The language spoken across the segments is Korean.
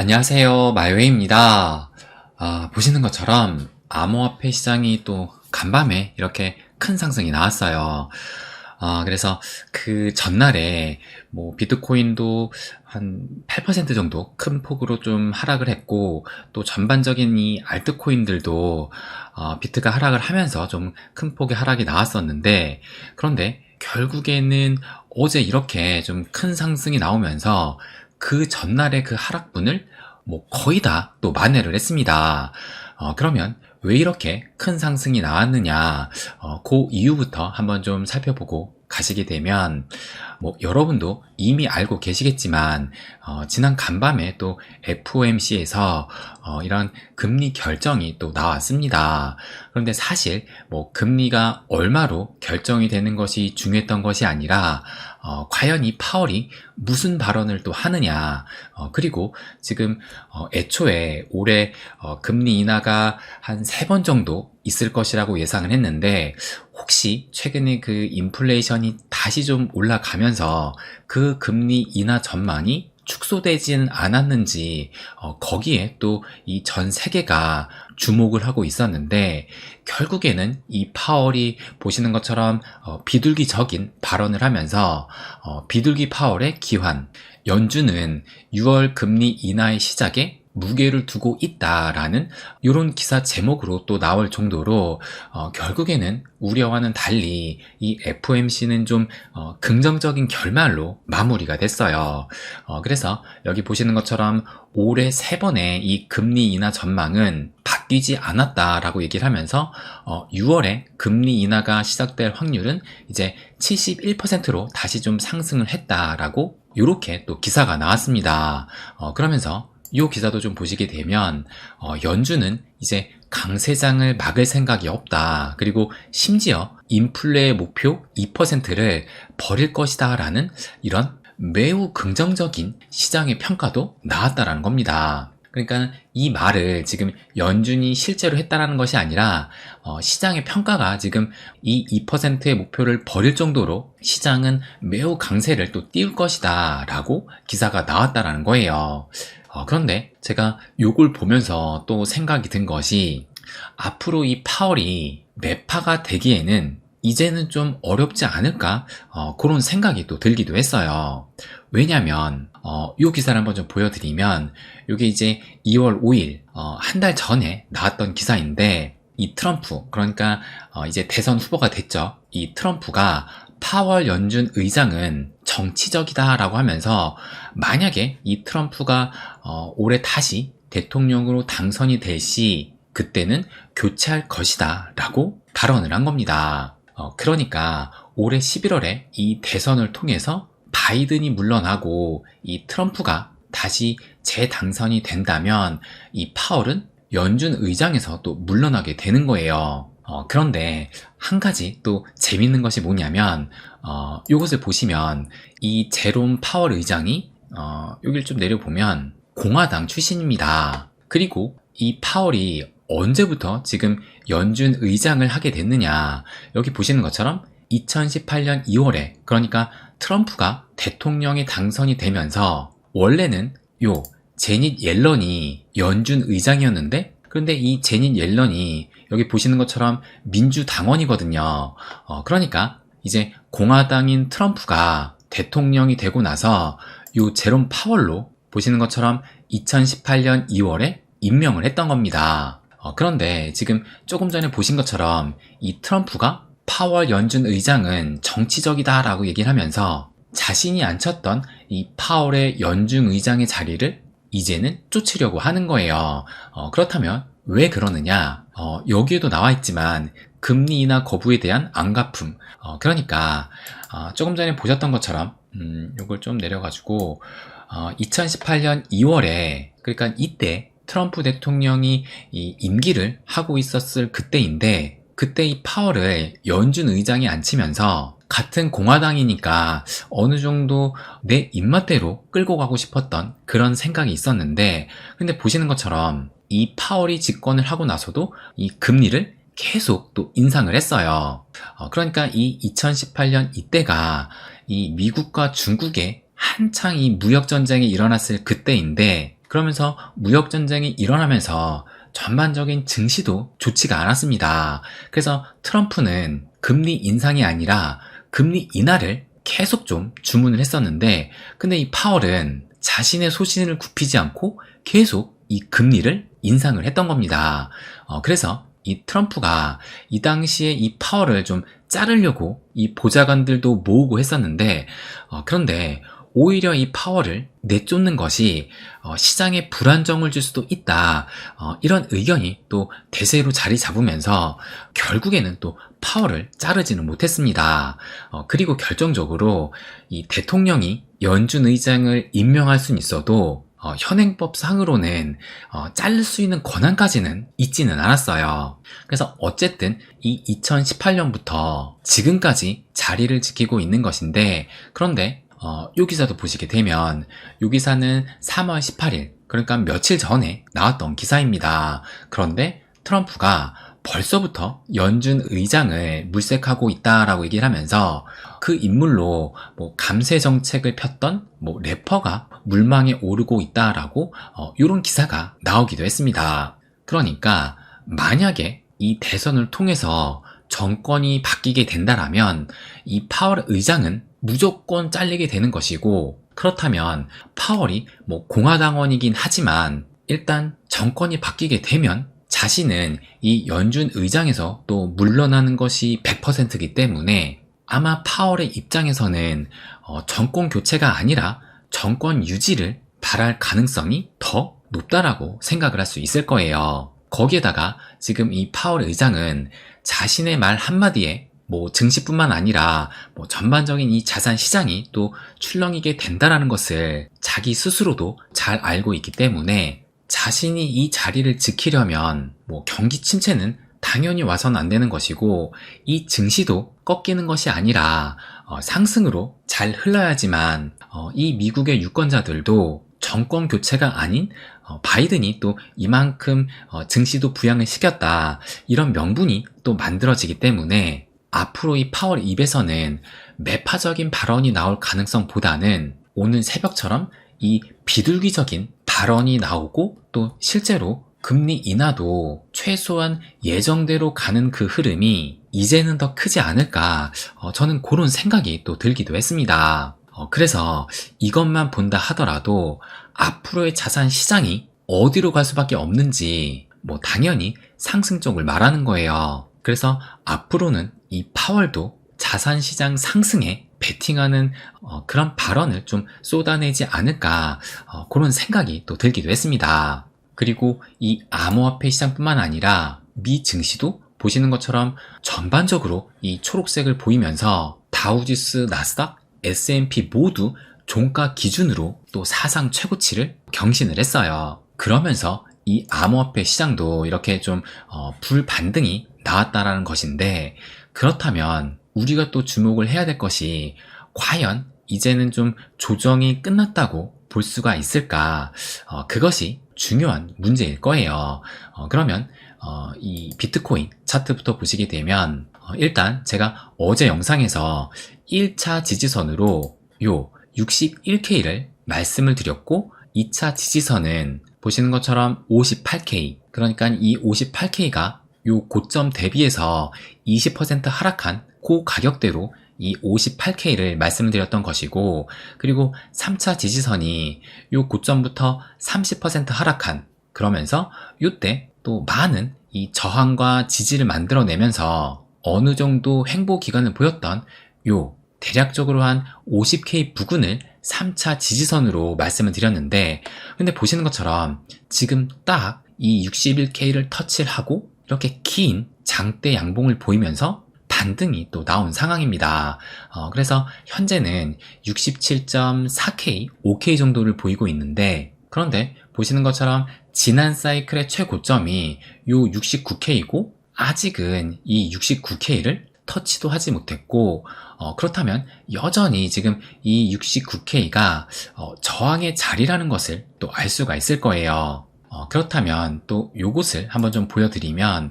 안녕하세요. 마요웨이입니다. 아, 보시는 것처럼 암호화폐 시장이 또 간밤에 이렇게 큰 상승이 나왔어요. 아, 그래서 그 전날에 뭐 비트코인도 한 8% 정도 큰 폭으로 좀 하락을 했고 또 전반적인 이 알트코인들도 어, 비트가 하락을 하면서 좀 큰 폭의 하락이 나왔었는데 그런데 결국에는 어제 이렇게 좀 큰 상승이 나오면서 그 전날의 그 하락분을 뭐 거의 다 또 만회를 했습니다. 어, 그러면 왜 이렇게 큰 상승이 나왔느냐, 어, 그 이유부터 한번 좀 살펴보고 가시게 되면, 뭐, 여러분도 이미 알고 계시겠지만, 어, 지난 간밤에 또 FOMC에서, 어, 이런 금리 결정이 또 나왔습니다. 그런데 사실, 뭐, 금리가 얼마로 결정이 되는 것이 중요했던 것이 아니라, 어, 과연 이 파월이 무슨 발언을 또 하느냐, 어, 그리고 지금, 어, 애초에 올해, 어, 금리 인하가 한 세 번 정도 있을 것이라고 예상을 했는데, 혹시 최근에 그 인플레이션이 다시 좀 올라가면서 그 금리 인하 전망이 축소되진 않았는지 어, 거기에 또 이 전 세계가 주목을 하고 있었는데 결국에는 이 파월이 보시는 것처럼 어, 비둘기적인 발언을 하면서 어, 비둘기 파월의 기환. 연준은 6월 금리 인하의 시작에 무게를 두고 있다라는 이런 기사 제목으로 또 나올 정도로 어, 결국에는 우려와는 달리 이 FOMC는 좀 어, 긍정적인 결말로 마무리가 됐어요. 어, 그래서 여기 보시는 것처럼 올해 세 번의 이 금리 인하 전망은 바뀌지 않았다라고 얘기를 하면서 6월에 금리 인하가 시작될 확률은 이제 71%로 다시 좀 상승을 했다라고 이렇게 또 기사가 나왔습니다. 그러면서 이 기사도 좀 보시게 되면 어, 연준은 이제 강세장을 막을 생각이 없다. 그리고 심지어 인플레의 목표 2%를 버릴 것이다 라는 이런 매우 긍정적인 시장의 평가도 나왔다라는 겁니다. 그러니까 이 말을 지금 연준이 실제로 했다라는 것이 아니라 어, 시장의 평가가 지금 이 2%의 목표를 버릴 정도로 시장은 매우 강세를 또 띄울 것이다 라고 기사가 나왔다라는 거예요. 어, 그런데 제가 요걸 보면서 또 생각이 든 것이 앞으로 이 파월이 매파가 되기에는 이제는 좀 어렵지 않을까 어, 그런 생각이 또 들기도 했어요. 왜냐면 어, 요 기사를 한번 좀 보여드리면 이게 이제 2월 5일 어, 한 달 전에 나왔던 기사인데 이 트럼프 그러니까 어, 이제 대선 후보가 됐죠. 이 트럼프가 파월 연준 의장은 정치적이다라고 하면서 만약에 이 트럼프가 어, 올해 다시 대통령으로 당선이 될 시 그때는 교체할 것이다 라고 발언을 한 겁니다. 어, 그러니까 올해 11월에 이 대선을 통해서 바이든이 물러나고 이 트럼프가 다시 재당선이 된다면 이 파월은 연준 의장에서 또 물러나게 되는 거예요. 어, 그런데 한 가지 또 재밌는 것이 뭐냐면 어, 이것을 보시면 이 제롬 파월 의장이 어, 여기를 좀 내려보면 공화당 출신입니다. 그리고 이 파월이 언제부터 지금 연준 의장을 하게 됐느냐 여기 보시는 것처럼 2018년 2월에 그러니까 트럼프가 대통령이 당선이 되면서 원래는 요 제닛 옐런이 연준 의장이었는데 그런데 이 제닛 옐런이 여기 보시는 것처럼 민주당원이거든요. 어, 그러니까 이제 공화당인 트럼프가 대통령이 되고 나서 요 제롬 파월로 보시는 것처럼 2018년 2월에 임명을 했던 겁니다. 어, 그런데 지금 조금 전에 보신 것처럼 이 트럼프가 파월 연준 의장은 정치적이다라고 얘기를 하면서 자신이 앉혔던 이 파월의 연준 의장의 자리를 이제는 쫓으려고 하는 거예요. 어, 그렇다면 왜 그러느냐? 어, 여기에도 나와 있지만 금리 인하 거부에 대한 안 갚음. 어, 그러니까 어, 조금 전에 보셨던 것처럼 음, 요걸 좀 내려가지고 2018년 어, 2월에 그러니까 이때 트럼프 대통령이 이 임기를 하고 있었을 그때인데 그때 이 파월을 연준 의장이 앉히면서 같은 공화당이니까 어느 정도 내 입맛대로 끌고 가고 싶었던 그런 생각이 있었는데 근데 보시는 것처럼 이 파월이 집권을 하고 나서도 이 금리를 계속 또 인상을 했어요. 어, 그러니까 이 2018년 이때가 이 미국과 중국의 한창 이 무역 전쟁이 일어났을 그때인데 그러면서 무역전쟁이 일어나면서 전반적인 증시도 좋지가 않았습니다. 그래서 트럼프는 금리 인상이 아니라 금리 인하를 계속 좀 주문을 했었는데, 근데 이 파월은 자신의 소신을 굽히지 않고 계속 이 금리를 인상을 했던 겁니다. 어, 그래서 이 트럼프가 이 당시에 이 파월을 좀 자르려고 이 보좌관들도 모으고 했었는데, 어, 그런데 오히려 이 파월을 내쫓는 것이 어, 시장에 불안정을 줄 수도 있다. 어, 이런 의견이 또 대세로 자리 잡으면서 결국에는 또 파월을 자르지는 못했습니다. 어, 그리고 결정적으로 이 대통령이 연준 의장을 임명할 수는 있어도 어, 현행법상으로는 어, 자를 수 있는 권한까지는 있지는 않았어요. 그래서 어쨌든 이 2018년부터 지금까지 자리를 지키고 있는 것인데 그런데 어, 요 기사도 보시게 되면 요 기사는 3월 18일 그러니까 며칠 전에 나왔던 기사입니다. 그런데 트럼프가 벌써부터 연준 의장을 물색하고 있다라고 얘기를 하면서 그 인물로 뭐 감세 정책을 폈던 뭐 래퍼가 물망에 오르고 있다라고 어, 이런 기사가 나오기도 했습니다. 그러니까 만약에 이 대선을 통해서 정권이 바뀌게 된다라면 이 파월 의장은 무조건 잘리게 되는 것이고 그렇다면 파월이 뭐 공화당원이긴 하지만 일단 정권이 바뀌게 되면 자신은 이 연준 의장에서 또 물러나는 것이 100%이기 때문에 아마 파월의 입장에서는 어, 정권 교체가 아니라 정권 유지를 바랄 가능성이 더 높다라고 생각을 할 수 있을 거예요. 거기에다가 지금 이 파월 의장은 자신의 말 한마디에 뭐 증시뿐만 아니라 뭐 전반적인 이 자산 시장이 또 출렁이게 된다라는 것을 자기 스스로도 잘 알고 있기 때문에 자신이 이 자리를 지키려면 뭐 경기 침체는 당연히 와선 안 되는 것이고 이 증시도 꺾이는 것이 아니라 어, 상승으로 잘 흘러야지만 어, 이 미국의 유권자들도 정권 교체가 아닌 어, 바이든이 또 이만큼 어, 증시도 부양을 시켰다 이런 명분이 또 만들어지기 때문에 앞으로 이 파월 입에서는 매파적인 발언이 나올 가능성보다는 오늘 새벽처럼 이 비둘기적인 발언이 나오고 또 실제로 금리 인하도 최소한 예정대로 가는 그 흐름이 이제는 더 크지 않을까 어, 저는 그런 생각이 또 들기도 했습니다. 어, 그래서 이것만 본다 하더라도 앞으로의 자산 시장이 어디로 갈 수밖에 없는지 뭐 당연히 상승 쪽을 말하는 거예요. 그래서 앞으로는 이 파월도 자산시장 상승에 베팅하는 어, 그런 발언을 좀 쏟아내지 않을까 어, 그런 생각이 또 들기도 했습니다. 그리고 이 암호화폐 시장뿐만 아니라 미 증시도 보시는 것처럼 전반적으로 이 초록색을 보이면서 다우지수, 나스닥, S&P 모두 종가 기준으로 또 사상 최고치를 경신을 했어요. 그러면서 이 암호화폐 시장도 이렇게 좀 어, 불반등이 나왔다라는 것인데 그렇다면 우리가 또 주목을 해야 될 것이 과연 이제는 좀 조정이 끝났다고 볼 수가 있을까? 어, 그것이 중요한 문제일 거예요. 어, 그러면 어, 이 비트코인 차트부터 보시게 되면 어, 일단 제가 어제 영상에서 1차 지지선으로 요 61K를 말씀을 드렸고 2차 지지선은 보시는 것처럼 58K 그러니까 이 58K가 요 고점 대비해서 20% 하락한 그 가격대로 이 58K를 말씀드렸던 것이고 그리고 3차 지지선이 요 고점부터 30% 하락한 그러면서 요때 또 많은 이 저항과 지지를 만들어내면서 어느 정도 횡보 기간을 보였던 요 대략적으로 한 50K 부근을 3차 지지선으로 말씀을 드렸는데 근데 보시는 것처럼 지금 딱 이 61K를 터치를 하고 이렇게 긴 장대 양봉을 보이면서 반등이 또 나온 상황입니다. 어, 그래서 현재는 67.4K, 5K 정도를 보이고 있는데 그런데 보시는 것처럼 지난 사이클의 최고점이 요 69K이고 아직은 이 69K를 터치도 하지 못했고 어, 그렇다면 여전히 지금 이 69K가 어, 저항의 자리라는 것을 또 알 수가 있을 거예요. 어, 그렇다면 또 요것을 한번 좀 보여드리면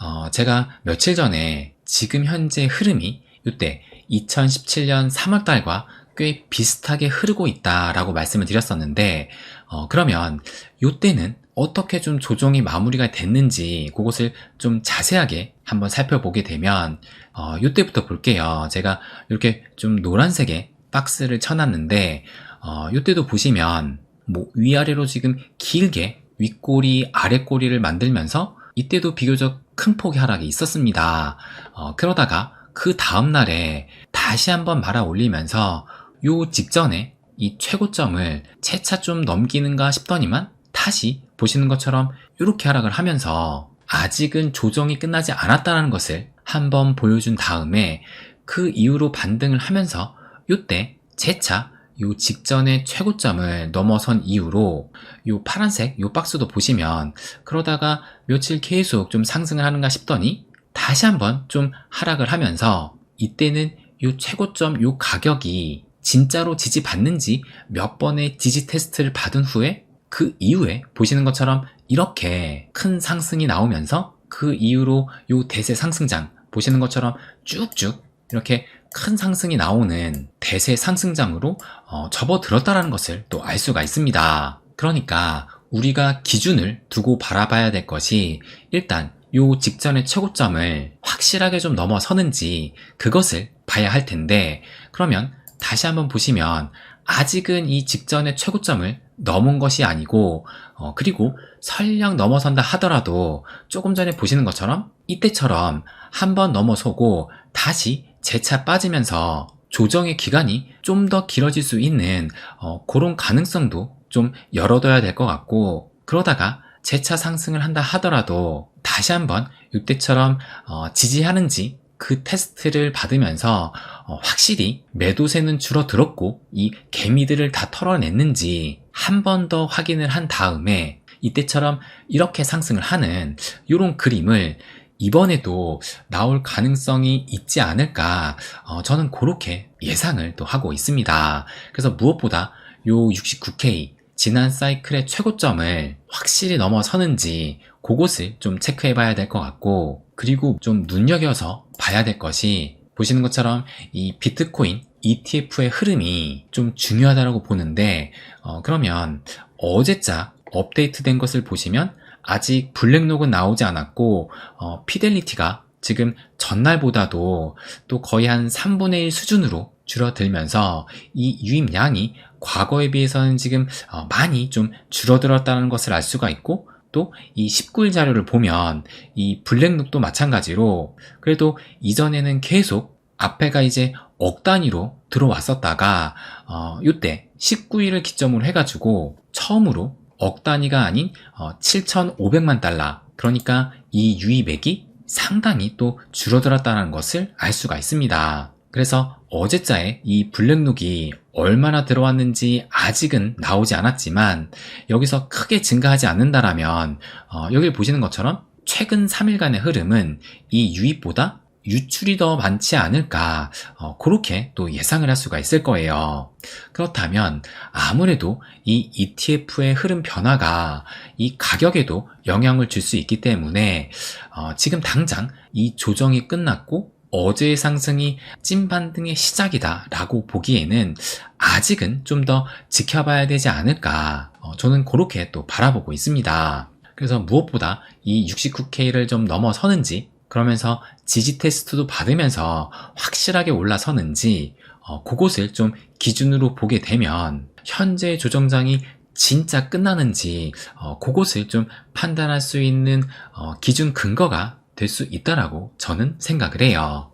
어, 제가 며칠 전에 지금 현재 흐름이 이때 2017년 3월달과 꽤 비슷하게 흐르고 있다라고 말씀을 드렸었는데, 어, 그러면 이때는 어떻게 좀 조정이 마무리가 됐는지 그것을 좀 자세하게 한번 살펴보게 되면, 어, 이때부터 볼게요. 제가 이렇게 좀 노란색의 박스를 쳐놨는데, 어, 이때도 보시면, 뭐 위아래로 지금 길게 윗꼬리, 아랫꼬리를 만들면서 이때도 비교적 큰 폭의 하락이 있었습니다. 어, 그러다가 그 다음날에 다시 한번 말아 올리면서 요 직전에 이 최고점을 채차 좀 넘기는가 싶더니만 다시 보시는 것처럼 이렇게 하락을 하면서 아직은 조정이 끝나지 않았다는 것을 한번 보여준 다음에 그 이후로 반등을 하면서 요때 재차 요 직전의 최고점을 넘어선 이후로 요 파란색 요 박스도 보시면 그러다가 며칠 계속 좀 상승을 하는가 싶더니 다시 한번 좀 하락을 하면서 이때는 요 최고점 요 가격이 진짜로 지지받는지 몇 번의 지지 테스트를 받은 후에 그 이후에 보시는 것처럼 이렇게 큰 상승이 나오면서 그 이후로 요 대세 상승장 보시는 것처럼 쭉쭉 이렇게 큰 상승이 나오는 대세 상승장으로 어, 접어들었다는 것을 또 알 수가 있습니다. 그러니까 우리가 기준을 두고 바라봐야 될 것이 일단 요 직전의 최고점을 확실하게 좀 넘어서는지 그것을 봐야 할 텐데 그러면 다시 한번 보시면 아직은 이 직전의 최고점을 넘은 것이 아니고 어, 그리고 설령 넘어선다 하더라도 조금 전에 보시는 것처럼 이때처럼 한번 넘어서고 다시 재차 빠지면서 조정의 기간이 좀 더 길어질 수 있는 어, 그런 가능성도 좀 열어둬야 될 것 같고 그러다가 재차 상승을 한다 하더라도 다시 한번 이때처럼 어, 지지하는지 그 테스트를 받으면서 어, 확실히 매도세는 줄어들었고 이 개미들을 다 털어냈는지 한 번 더 확인을 한 다음에 이때처럼 이렇게 상승을 하는 이런 그림을 이번에도 나올 가능성이 있지 않을까 어, 저는 그렇게 예상을 또 하고 있습니다. 그래서 무엇보다 요 69K 지난 사이클의 최고점을 확실히 넘어서는지 그곳을 좀 체크해 봐야 될 것 같고 그리고 좀 눈여겨서 봐야 될 것이 보시는 것처럼 이 비트코인 ETF의 흐름이 좀 중요하다고 보는데 어, 그러면 어제자 업데이트된 것을 보시면 아직 블랙록은 나오지 않았고 어, 피델리티가 지금 전날보다도 또 거의 한 3분의 1 수준으로 줄어들면서 이 유입량이 과거에 비해서는 지금 어, 많이 좀 줄어들었다는 것을 알 수가 있고 또 이 19일 자료를 보면 이 블랙룩도 마찬가지로 그래도 이전에는 계속 앞에가 이제 억 단위로 들어왔었다가 어, 이때 19일을 기점으로 해가지고 처음으로 억 단위가 아닌 어, 7,500만 달러 그러니까 이 유입액이 상당히 또 줄어들었다는 것을 알 수가 있습니다. 그래서 어제자에 이 블랙룩이 얼마나 들어왔는지 아직은 나오지 않았지만 여기서 크게 증가하지 않는다라면 어, 여기를 보시는 것처럼 최근 3일간의 흐름은 이 유입보다 유출이 더 많지 않을까 어, 그렇게 또 예상을 할 수가 있을 거예요. 그렇다면 아무래도 이 ETF의 흐름 변화가 이 가격에도 영향을 줄 수 있기 때문에 어, 지금 당장 이 조정이 끝났고 어제의 상승이 찐반등의 시작이다 라고 보기에는 아직은 좀 더 지켜봐야 되지 않을까 어, 저는 그렇게 또 바라보고 있습니다. 그래서 무엇보다 이 69K를 좀 넘어서는지 그러면서 지지 테스트도 받으면서 확실하게 올라서는지 어, 그곳을 좀 기준으로 보게 되면 현재 조정장이 진짜 끝나는지 어, 그곳을 좀 판단할 수 있는 어, 기준 근거가 될 수 있다라고 저는 생각을 해요.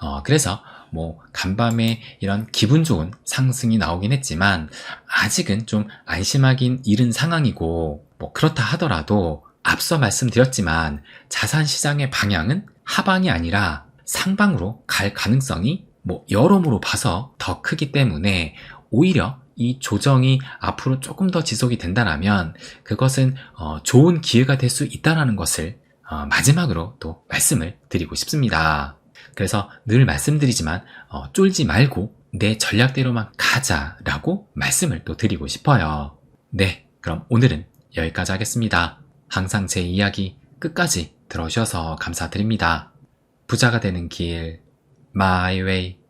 어, 그래서 뭐 간밤에 이런 기분 좋은 상승이 나오긴 했지만 아직은 좀 안심하긴 이른 상황이고 뭐 그렇다 하더라도 앞서 말씀드렸지만 자산 시장의 방향은 하방이 아니라 상방으로 갈 가능성이 뭐 여러모로 봐서 더 크기 때문에 오히려 이 조정이 앞으로 조금 더 지속이 된다면 그것은 어 좋은 기회가 될 수 있다는 것을 어 마지막으로 또 말씀을 드리고 싶습니다. 그래서 늘 말씀드리지만 어 쫄지 말고 내 전략대로만 가자라고 말씀을 또 드리고 싶어요. 네, 그럼 오늘은 여기까지 하겠습니다. 항상 제 이야기 끝까지 들어주셔서 감사드립니다. 부자가 되는 길, Way.